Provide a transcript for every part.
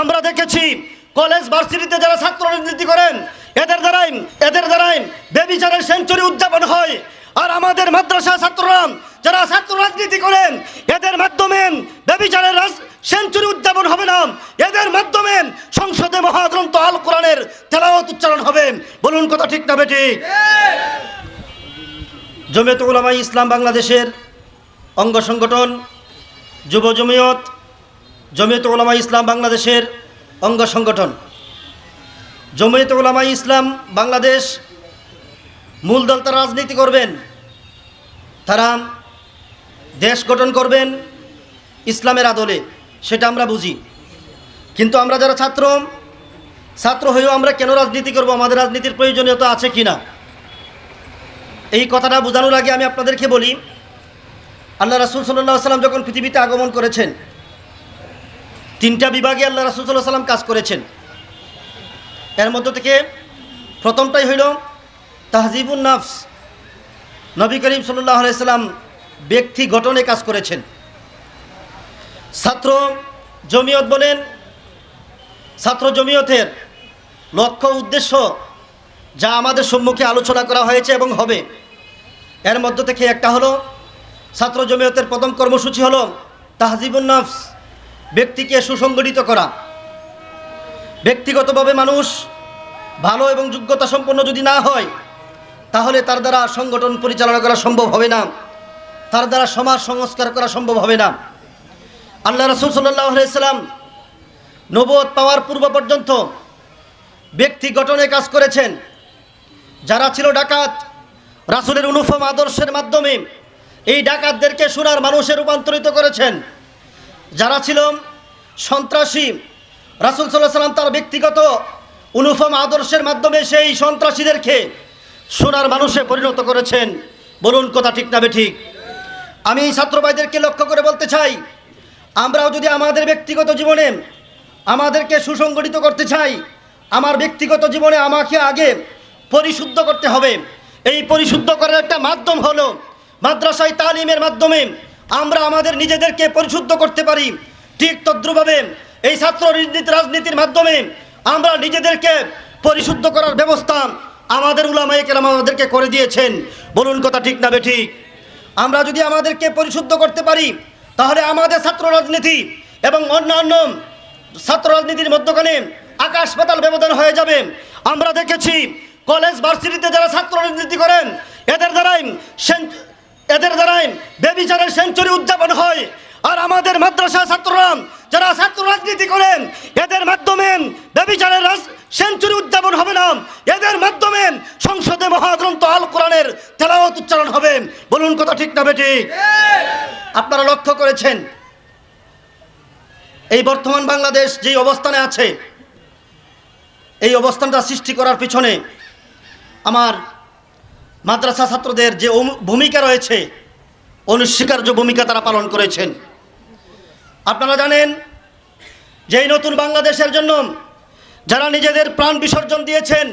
আমরা দেখেছি কলেজ, ভার্সিটিতে যারা ছাত্র রাজনীতি করেন, এদের দ্বারাই এদের দ্বারাই বেবিচারের সেঞ্চুরি উদযাপন হয়। আর আমাদের মাদ্রাসা ছাত্ররা যারা ছাত্র রাজনীতি করেন, এদের মাধ্যমে বেবিচারের সেঞ্চুরি উদযাপন হবে না। এদের মাধ্যমে সংসদে মহাগ্রন্থ আল কোরআনের তেলাওয়াত উচ্চারণ হবে। বলুন কথা ঠিক না বেটি জমিয়ত উলামা ইসলাম বাংলাদেশের অঙ্গ সংগঠন, যুব জমিয়ত জমিয়ত উলামা ইসলাম বাংলাদেশের অঙ্গ সংগঠন। জমিয়ত উলামা ইসলাম বাংলাদেশ মূল দল তারা রাজনীতি করবেন, তারা দেশ গঠন করবেন ইসলামের আদলে, সেটা আমরা বুঝি। কিন্তু আমরা যারা ছাত্র ছাত্র হয়েও আমরা কেন রাজনীতি করব, আমাদের রাজনীতির প্রয়োজনীয়তা আছে কি না? এই কথাটা বোঝানোর আগে আমি আপনাদেরকে বলি, আল্লাহ রাসুল সাল্লাহ সাল্লাম যখন পৃথিবীতে আগমন করেছেন তিনটা বিভাগে আল্লাহ রাসুল সাল্লাহ সাল্লাম কাজ করেছেন। এর মধ্য থেকে প্রথমটাই হইল তাহজিবুন নাফস। নবী করিম সাল্লাহ সাল্লাম ব্যক্তি গঠনে কাজ করেছেন। ছাত্র জমিয়ত বলেন, ছাত্র জমিয়তের লক্ষ্য উদ্দেশ্য যা আমাদের সম্মুখে আলোচনা করা হয়েছে এবং হবে। এর মধ্য থেকে একটা হলো, ছাত্র জমিয়তের প্রথম কর্মসূচি হলো তাহজিবুন নফস। ব্যক্তিকে সুসংগঠিত করা। ব্যক্তিগতভাবে মানুষ ভালো এবং যোগ্যতা সম্পন্ন যদি না হয়, তাহলে তার দ্বারা সংগঠন পরিচালনা করা সম্ভব হবে না। তার দ্বারা সমাজ সংস্কার করা সম্ভব হবে না। আল্লাহ রসুল সাল্লাহ সাল্লাম নবদ পাওয়ার পূর্ব পর্যন্ত ব্যক্তি গঠনে কাজ করেছেন। যারা ছিল ডাকাত, রাসুলের অনুফম আদর্শের মাধ্যমে এই ডাকাতদেরকে সোনার মানুষে রূপান্তরিত করেছেন। যারা ছিল সন্ত্রাসী, রাসুল সাল্লাহ সাল্লাম তার ব্যক্তিগত অনুফম আদর্শের মাধ্যমে সেই সন্ত্রাসীদেরকে সোনার মানুষে পরিণত করেছেন। বলুন, কথা ঠিক না ঠিক আমি ছাত্র ভাইদেরকে লক্ষ্য করে বলতে চাই, আমরাও যদি আমাদের ব্যক্তিগত জীবনে আমাদেরকে সুসংগঠিত করতে চাই, আমার ব্যক্তিগত জীবনে আমাকে আগে পরিশুদ্ধ করতে হবে। এই পরিশুদ্ধ করার একটা মাধ্যম হলো মাদ্রাসায় তালিমের মাধ্যমে আমরা আমাদের নিজেদেরকে পরিশুদ্ধ করতে পারি। ঠিক তদ্রুভাবে এই ছাত্র রাজনীতি রাজনীতির মাধ্যমে আমরা নিজেদেরকে পরিশুদ্ধ করার ব্যবস্থা আমাদের উলামায়ে কেরাম আমাদেরকে করে দিয়েছেন। বলুন কথা ঠিক না বেঠিক? আমরা যদি আমাদেরকে পরিশুদ্ধ করতে পারি, তাহলে আমাদের ছাত্র রাজনীতি এবং অন্যান্য ছাত্র রাজনীতির মধ্যখানে আকাশ পাতাল ব্যবধান হয়ে যাবে। আমরা দেখেছি, কলেজ, ভার্সিটিতে যারা ছাত্র রাজনীতি করেন, এদের দ্বারাই এদের দ্বারাই বেবিচারের সেঞ্চুরি উদযাপন হয়। আর আমাদের মাদ্রাসা ছাত্ররা যারা ছাত্র রাজনীতি করেন, এদের মাধ্যমে বেবিচারের সেঞ্চুরি উদযাপন হবে না। এদের মাধ্যমে সংসদে মহাগ্রন্থ আল কোরআনের তেলাওয়াত উচ্চারণ হবে। বলুন কথা ঠিক না বেটি আপনারা লক্ষ্য করেছেন, এই বর্তমান বাংলাদেশ যেই অবস্থানে আছে, এই অবস্থানটা সৃষ্টি করার পিছনে আমার মাদ্রাসা ছাত্রদের যে ভূমিকা রয়েছে, অনস্বীকার্য ভূমিকা তারা পালন করেছেন। আপনারা জানেন যে নতুন বাংলাদেশের জন্য যারা নিজেদের প্রাণ বিসর্জন দিয়েছেন,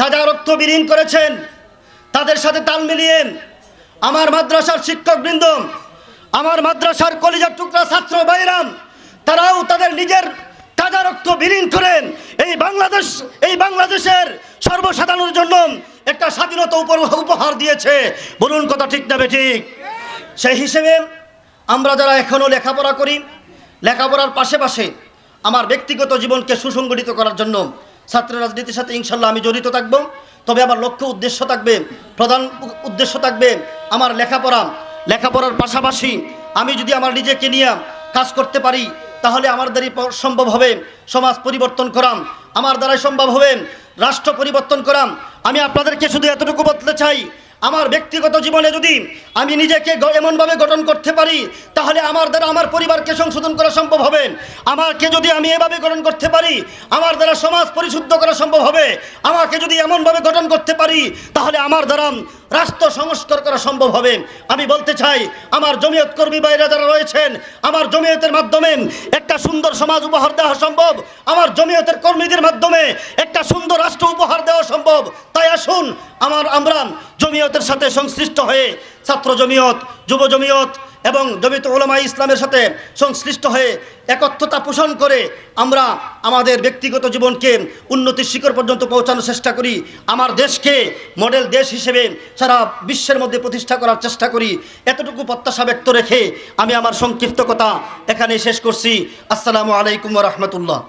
তাজা রক্ত বিলীন করেছেন, তাদের সাথে তাল মিলিয়ে আমার মাদ্রাসার শিক্ষকবৃন্দ, আমার মাদ্রাসার কলিজার টুকরা ছাত্র বাইরাম তারাও তাদের নিজের তাজা রক্ত বিলীন করেন। এই বাংলাদেশ এই বাংলাদেশের সর্বসাধারণের জন্য একটা স্বাধীনতা উপহার দিয়েছে। বলুন কথা ঠিক না ঠিক? সেই হিসেবে আমরা যারা এখনও লেখাপড়া করি, লেখাপড়ার পাশে পাশে আমার ব্যক্তিগত জীবনকে সুসংগঠিত করার জন্য ছাত্র রাজনীতির সাথে ইনশাল্লাহ আমি জড়িত থাকব। তবে আমার লক্ষ্য উদ্দেশ্য থাকবে, প্রধান উদ্দেশ্য থাকবে আমার লেখাপড়া। লেখাপড়ার পাশাপাশি আমি যদি আমার নিজেকে নিয়ে কাজ করতে পারি, তাহলে আমার দ্বারাই সম্ভব হবে সমাজ পরিবর্তন করাম। আমার দ্বারাই সম্ভব হবে রাষ্ট্র পরিবর্তন করাম। আমি আপনাদেরকে শুধু এতটুকু বলতে চাই, আমার ব্যক্তিগত জীবনে যদি আমি নিজেকে এমনভাবে গঠন করতে পারি, তাহলে আমার দ্বারা আমার পরিবারকে সংশোধন করা সম্ভব হবে। আমাকে যদি আমি এভাবে গঠন করতে পারি, আমার দ্বারা সমাজ পরিশুদ্ধ করা সম্ভব হবে। আমাকে যদি এমনভাবে গঠন করতে পারি, তাহলে আমার দ্বারা রাষ্ট্র সংস্কার করা সম্ভব হবে। আমি বলতে চাই, আমার জমিয়ত কর্মী বাইরে যারা রয়েছেন, আমার জমিয়তের মাধ্যমে একটা সুন্দর সমাজ উপহার দেওয়া সম্ভব। আমার জমিয়তের কর্মীদের মাধ্যমে একটা সুন্দর রাষ্ট্র উপহার দেওয়া সম্ভব। তাই আসুন, আমার আমরা জমিয়তের সাথে সংশ্লিষ্ট হয়ে ছাত্র জমিয়ত, যুব জমিয়ত এবং জমিত ওলামা ইসলামের সাথে সংশ্লিষ্ট হয়ে একত্রতা পোষণ করে আমরা আমাদের ব্যক্তিগত জীবনকে উন্নতির শিখর পর্যন্ত পৌঁছানোর চেষ্টা করি। আমার দেশকে মডেল দেশ হিসেবে সারা বিশ্বের মধ্যে প্রতিষ্ঠা করার চেষ্টা করি। এতটুকু প্রত্যাশা ব্যক্ত রেখে আমি আমার সংক্ষিপ্ত কথা এখানে শেষ করছি। আসসালামু আলাইকুম রহমতুল্লাহ।